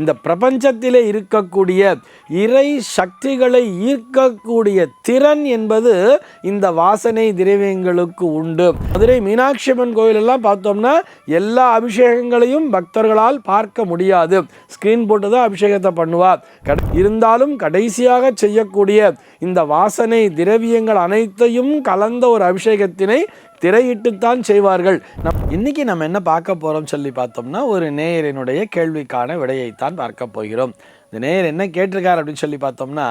இந்த பிரபஞ்சத்திலே இருக்கக்கூடிய இறை சக்திகளை ஈர்க்கக்கூடிய திறன் என்பது இந்த வாசனை திரவியங்களுக்கு உண்டு. மதுரை மீனாட்சி அம்மன் கோயிலெல்லாம் பார்த்தோம்னா எல்லா அபிஷேகங்களையும் பக்தர்களால் பார்க்க முடியாது. ஸ்க்ரீன் போட்டு தான் அபிஷேகத்தை பண்ணுவார் இருந்தாலும் கடைசியாக செய்யக்கூடிய இந்த வாசனை திரவியங்கள் அனைத்தையும் கலந்த ஒரு அபிஷேகத்தினை திரையிட்டுத்தான் செய்வார்கள். நம் இன்றைக்கி நம்ம என்ன பார்க்க போகிறோம் சொல்லி பார்த்தோம்னா ஒரு நேயரினுடைய கேள்விக்கான விடையைத்தான் பார்க்க போகிறோம். இந்த நேயர் என்ன கேட்டிருக்கார் அப்படின்னு சொல்லி பார்த்தோம்னா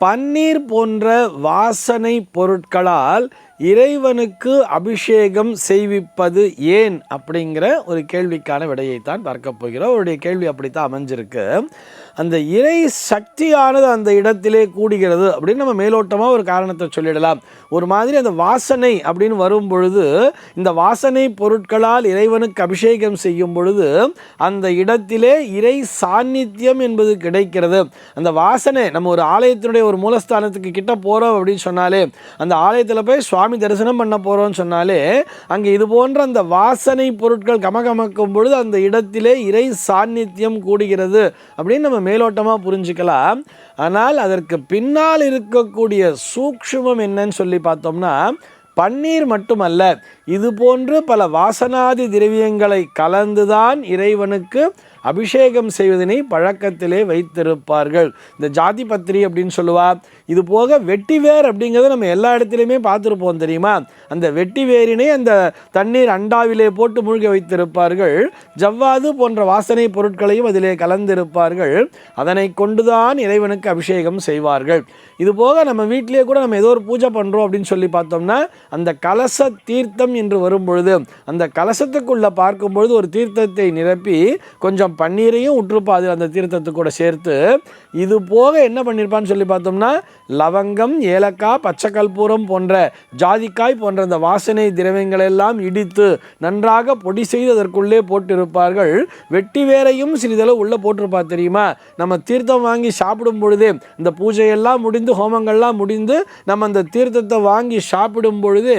பன்னீர் போன்ற வாசனை பொருட்களால் இறைவனுக்கு அபிஷேகம் செய்விப்பது ஏன் அப்படிங்கிற ஒரு கேள்விக்கான விடையைத்தான் பார்க்க போகிறோம். அவருடைய கேள்வி அப்படித்தான் அமைஞ்சிருக்கு. அந்த இறை சக்தியானது அந்த இடத்திலே கூடுகிறது அப்படின்னு நம்ம மேலோட்டமாக ஒரு காரணத்தை சொல்லிடலாம். ஒரு மாதிரி அந்த வாசனை அப்படின்னு வரும் பொழுது இந்த வாசனை பொருட்களால் இறைவனுக்கு அபிஷேகம் செய்யும் பொழுது அந்த இடத்திலே இறை சாநித்தியம் என்பது கிடைக்கிறது. அந்த வாசனை நம்ம ஒரு ஆலயத்தினுடைய ஒரு மூலஸ்தானத்துக்கு கிட்ட போகிறோம் அப்படின்னு சொன்னாலே அந்த ஆலயத்தில் போய் சுவாமி தரிசனம் பண்ண போகிறோம்னு சொன்னாலே அங்கே இது போன்ற அந்த வாசனை பொருட்கள் கமகமக்கும் பொழுது அந்த இடத்திலே இறை சாநித்தியம் கூடுகிறது அப்படின்னு நம்ம மேலோட்டமாக புரிஞ்சுக்கலாம். ஆனால் அதற்கு பின்னால் இருக்கக்கூடிய சூக்ஷ்மம் என்னன்னு சொல்லி பார்த்தோம்னா பன்னீர் மட்டுமல்ல இது போன்று பல வாசனாதி திரவியங்களை கலந்துதான் இறைவனுக்கு அபிஷேகம் செய்வதனை பழக்கத்திலே வைத்திருப்பார்கள். இந்த ஜாதி பத்திரி அப்படின்னு சொல்லுவா இது போக வெட்டிவேர் அப்படிங்கிறத நம்ம எல்லா இடத்துலையுமே பார்த்துருப்போம் தெரியுமா? அந்த வெட்டி வேரினை அந்த தண்ணீர் அண்டாவிலே போட்டு மூழ்கி வைத்திருப்பார்கள். ஜவ்வாது போன்ற வாசனை பொருட்களையும் அதிலே கலந்திருப்பார்கள். அதனை கொண்டுதான் இறைவனுக்கு அபிஷேகம் செய்வார்கள். இது போக நம்ம வீட்டிலேயே கூட நம்ம ஏதோ ஒரு பூஜை பண்ணுறோம் அப்படின்னு சொல்லி பார்த்தோம்னா அந்த கலச தீர்த்தம் என்று வரும் பொழுது அந்த கலசத்துக்குள்ளே பார்க்கும் பொழுது ஒரு தீர்த்தத்தை நிரப்பி கொஞ்சம் பன்னீரையும் விட்டுருப்பா அது அந்த தீர்த்தத்து கூட சேர்த்து இது போக என்ன பண்ணியிருப்பான்னு சொல்லி பார்த்தோம்னா லவங்கம் ஏலக்காய் பச்சை கற்பூரம் போன்ற ஜாதிக்காய் போன்ற அந்த வாசனை திரவியங்கள் எல்லாம் இடித்து நன்றாக பொடி செய்து அதற்குள்ளே போட்டிருப்பார்கள். வெட்டி வேரையும் சிறிதளவு உள்ளே போட்டிருப்பா தெரியுமா? நம்ம தீர்த்தம் வாங்கி சாப்பிடும் பொழுதே இந்த பூஜையெல்லாம் முடிந்து ஹோமங்கள்லாம் முடிந்து நம்ம அந்த தீர்த்தத்தை வாங்கி சாப்பிடும் பொழுது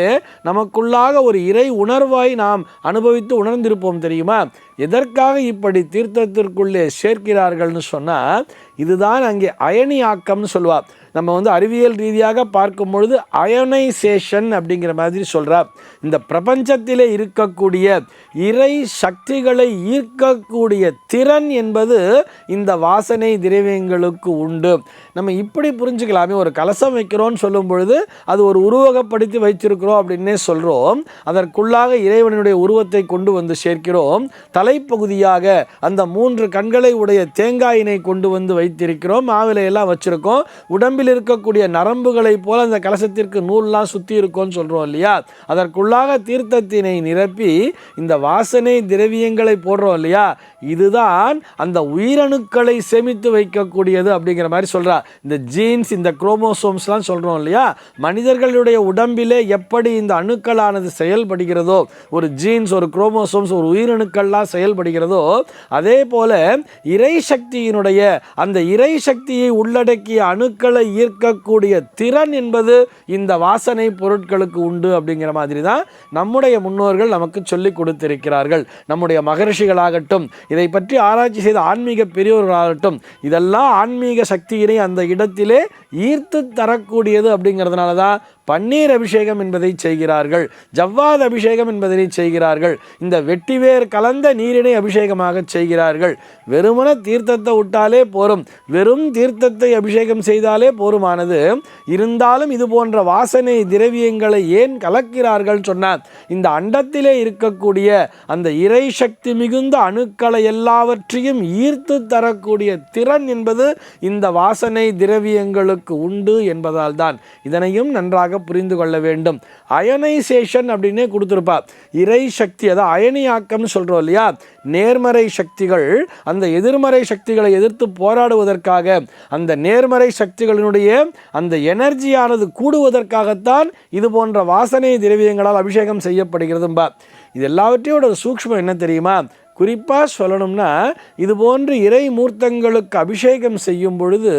நமக்குள்ளாக ஒரு இறை உணர்வாய் நாம் அனுபவித்து உணர்ந்திருப்போம் தெரியுமா? எதற்காக இப்படி தீர்த்தத்திற்குள்ளே சேர்க்கிறார்கள்னு சொன்னால் இதுதான் அங்கே அயனியாக்கம்னு சொல்லுவாள் நம்ம வந்து அறிவியல் ரீதியாக பார்க்கும் பொழுது அயனைசேஷன் அப்படிங்கிற மாதிரி சொல்கிறார் இந்த பிரபஞ்சத்திலே இருக்கக்கூடிய இறை சக்திகளை ஈர்க்கக்கூடிய திறன் என்பது இந்த வாசனை திரவியங்களுக்கு உண்டு. நம்ம இப்படி புரிஞ்சுக்கலாமே ஒரு கலசம் வைக்கிறோம்னு சொல்லும் பொழுது அது ஒரு உருவகப்படுத்தி வைத்திருக்கிறோம் அப்படின்னே சொல்கிறோம் அதற்குள்ளாக இறைவனுடைய உருவத்தை கொண்டு வந்து சேர்க்கிறோம். தலைப்பகுதியாக அந்த மூன்று கண்களை உடைய தேங்காயினை கொண்டு வந்து வைத்திருக்கிறோம். மாவிலையெல்லாம் வச்சுருக்கோம். உடம்பில் இருக்கக்கூடிய நரம்புகளைப் போல அந்த கலசத்திற்கு நூல்லாம் சுற்றி இருக்கும்னு சொல்கிறோம் இல்லையா? அதற்குள்ளாக தீர்த்தத்தினை நிரப்பி இந்த வாசனை திரவியங்களை போடுறோம் இல்லையா? இதுதான் அந்த உயிரணுக்களை சேமித்து வைக்கக்கூடியது அப்படிங்கிற மாதிரி சொல்கிறா இந்த ஜீன்ஸ் இந்த குரோமோசோம்ஸ்லாம் சொல்கிறோம் இல்லையா? மனிதர்களுடைய உடம்பிலே எப்படி இந்த அணுக்களானது செயல்படுகிறதோ ஒரு ஜீன்ஸ் ஒரு குரோமோசோம்ஸ் ஒரு உயிரணுக்கள்லாம் செயல்படுகிறதோ அதே போல இறை சக்தியினுடைய அந்த இறை சக்தியை உள்ளடக்கிய அணுக்களை ஈர்க்கக்கூடிய திறன் என்பது இந்த வாசனை பொருட்களுக்கு உண்டு அப்படிங்கிற மாதிரி தான் நம்முடைய முன்னோர்கள் நமக்கு சொல்லி கொடுத்திருக்கிறார்கள். நம்முடைய மகரிஷிகளாகட்டும் இதை பற்றி ஆராய்ச்சி செய்த ஆன்மீக பெரியோர்களாகட்டும் இதெல்லாம் ஆன்மீக சக்தியினை அந்த இடத்திலே ஈர்த்து தரக்கூடியது அப்படிங்கிறதுனால தான் பன்னீர் அபிஷேகம் என்பதை செய்கிறார்கள் ஜவ்வாது அபிஷேகம் என்பதனை செய்கிறார்கள் இந்த வெட்டிவேர் கலந்த நீரினை அபிஷேகமாக செய்கிறார்கள். வெறுமன தீர்த்தத்தை விட்டாலே போரும் வெறும் தீர்த்தத்தை அபிஷேகம் செய்தாலே போருமானது. இருந்தாலும் இது போன்ற வாசனை திரவியங்களை ஏன் கலக்கிறார்கள் சொன்னார் இந்த அண்டத்திலே இருக்கக்கூடிய அந்த இறை சக்தி மிகுந்த அணுக்களை எல்லாவற்றையும் ஈர்த்து தரக்கூடிய திறன் என்பது இந்த வாசனை திரவியங்களுக்கு உண்டு என்பதால் தான் இதனையும் நன்றாக புரிந்து கொள்ள வேண்டும். அயனைசேஷன் அப்படின்னே கொடுத்துருப்பா. இறை சக்தி அதாவது அயனியாக்கம்னு சொல்கிறோம் இல்லையா? நேர்மறை சக்திகள் அந்த எதிர்மறை சக்திகளை எதிர்த்து போராடுவதற்காக அந்த நேர்மறை சக்திகளினுடைய அந்த எனர்ஜியானது கூடுவதற்காகத்தான் இது போன்ற வாசனை திரவியங்களால் அபிஷேகம் செய்யப்படுகிறதும்பா. இது எல்லாவற்றையோட சூக்ஷ்மம் என்ன தெரியுமா? குறிப்பாக சொல்லணும்னா இது போன்று இறை மூர்த்தங்களுக்கு அபிஷேகம் செய்யும் பொழுது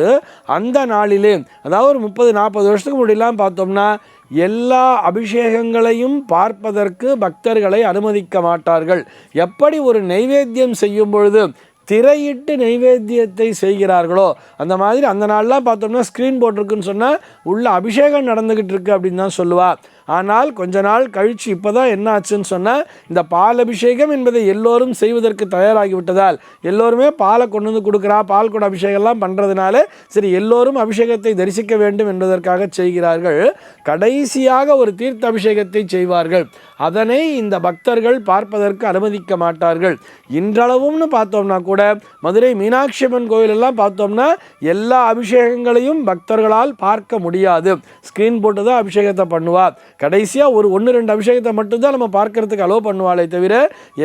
அந்த நாளிலே அதாவது ஒரு முப்பது நாற்பது வருஷத்துக்கு முன்னாடிலாம் பார்த்தோம்னா எல்லா அபிஷேகங்களையும் பார்ப்பதற்கு பக்தர்களை அனுமதிக்க மாட்டார்கள். எப்படி ஒரு நைவேத்தியம் செய்யும் பொழுது திரையிட்டு நைவேத்தியத்தை செய்கிறார்களோ அந்த மாதிரி அந்த நாள்லாம் பார்த்தோம்னா ஸ்க்ரீன் போட்டிருக்குன்னு சொன்னால் உள்ள அபிஷேகம் நடந்துக்கிட்டு இருக்கு அப்படின்னு தான் சொல்லுவாள் ஆனால் கொஞ்ச நாள் கழித்து இப்போ தான் என்ன ஆச்சுன்னு சொன்னால் இந்த பால் அபிஷேகம் என்பதை எல்லோரும் செய்வதற்கு தயாராகி விட்டதால் எல்லோருமே பாலை கொண்டு வந்து கொடுக்குறா பால் கூட அபிஷேகம்லாம் பண்ணுறதுனால சரி எல்லோரும் அபிஷேகத்தை தரிசிக்க வேண்டும் என்பதற்காக செய்கிறார்கள். கடைசியாக ஒரு தீர்த்த அபிஷேகத்தை செய்வார்கள். அதனை இந்த பக்தர்கள் பார்ப்பதற்கு அனுமதிக்க மாட்டார்கள். இன்றளவும்னு பார்த்தோம்னா கூட மதுரை மீனாட்சி அம்மன் கோயிலெல்லாம் பார்த்தோம்னா எல்லா அபிஷேகங்களையும் பக்தர்களால் பார்க்க முடியாது. ஸ்க்ரீன் போட்டு தான் அபிஷேகத்தை பண்ணுவார் கடைசியாக ஒரு ஒன்று ரெண்டு அபிஷேகத்தை மட்டும்தான் நம்ம பார்க்கறதுக்கு அலோவ் பண்ணுவாளே தவிர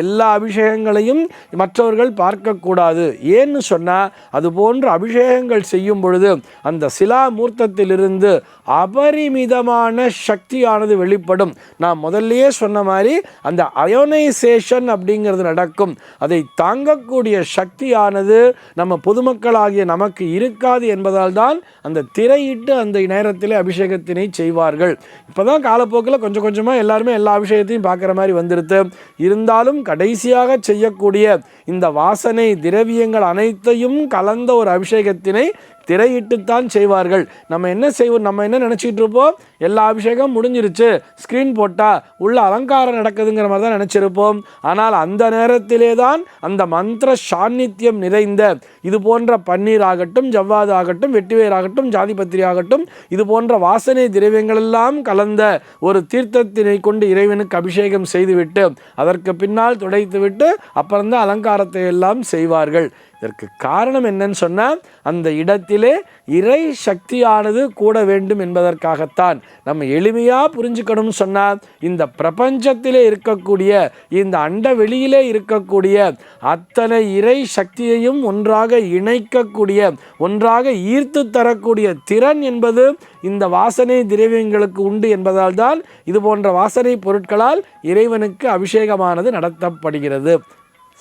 எல்லா அபிஷேகங்களையும் மற்றவர்கள் பார்க்கக்கூடாது. ஏன்னு சொன்னால் அது போன்ற அபிஷேகங்கள் செய்யும் பொழுது அந்த சிலா மூர்த்தத்திலிருந்து அபரிமிதமான சக்தியானது வெளிப்படும். நான் முதல்லையே சொன்ன மாதிரி அந்த அயோனைசேஷன் அப்படிங்கிறது நடக்கும். அதை தாங்கக்கூடிய சக்தியானது நம்ம பொதுமக்களாகிய நமக்கு இருக்காது என்பதால் தான் அந்த திரையிட்டு அந்த நேரத்தில் அபிஷேகத்தினை செய்வார்கள். இப்போதான் கால காலப்போக்கில் கொஞ்சம் கொஞ்சமாக எல்லாருமே எல்லா விஷயத்தையும் பார்க்குற மாதிரி வந்துடுது இருந்தாலும் கடைசியாக செய்யக்கூடிய இந்த வாசனை திரவியங்கள் அனைத்தையும் கலந்த ஒரு அபிஷேகத்தினை திரையிட்டுத்தான் செய்வார்கள். நம்ம என்ன செய்வோம் நம்ம என்ன நினச்சிட்டு இருப்போம்? எல்லா அபிஷேகம் முடிஞ்சிருச்சு. ஸ்க்ரீன் போட்டால் உள்ள அலங்காரம் நடக்குதுங்கிற மாதிரி தான் நினச்சிருப்போம். ஆனால் அந்த நேரத்திலே தான் அந்த மந்திர சாநித்தியம் நிறைந்த இது போன்ற பன்னீர் ஆகட்டும் ஜவ்வாது ஆகட்டும் வெட்டிவேர் ஆகட்டும் ஜாதிபத்திரி ஆகட்டும் இது போன்ற வாசனை திரவியங்கள் எல்லாம் கலந்த ஒரு தீர்த்தத்தினை கொண்டு இறைவனுக்கு அபிஷேகம் செய்துவிட்டு அதற்கு பின்னால் துடைத்துவிட்டு அப்புறம்தான் அலங்காரத்தை எல்லாம் செய்வார்கள். இதற்கு காரணம் என்னன்னு சொன்னால் அந்த இடத்திலே இறை சக்தியானது கூட வேண்டும் என்பதற்காகத்தான். நம்ம எளிமையாக புரிஞ்சுக்கணும்னு சொன்னால் இந்த பிரபஞ்சத்திலே இருக்கக்கூடிய இந்த அண்ட வெளியிலே இருக்கக்கூடிய அத்தனை இறை சக்தியையும் ஒன்றாக இணைக்கக்கூடிய ஒன்றாக ஈர்த்து தரக்கூடிய திறன் என்பது இந்த வாசனை திரவியங்களுக்கு உண்டு என்பதால் தான் இது போன்ற வாசனை பொருட்களால் இறைவனுக்கு அபிஷேகமானது நடத்தப்படுகிறது.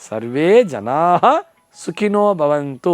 சர்வே ஜனாக सुखिनो भवन्तु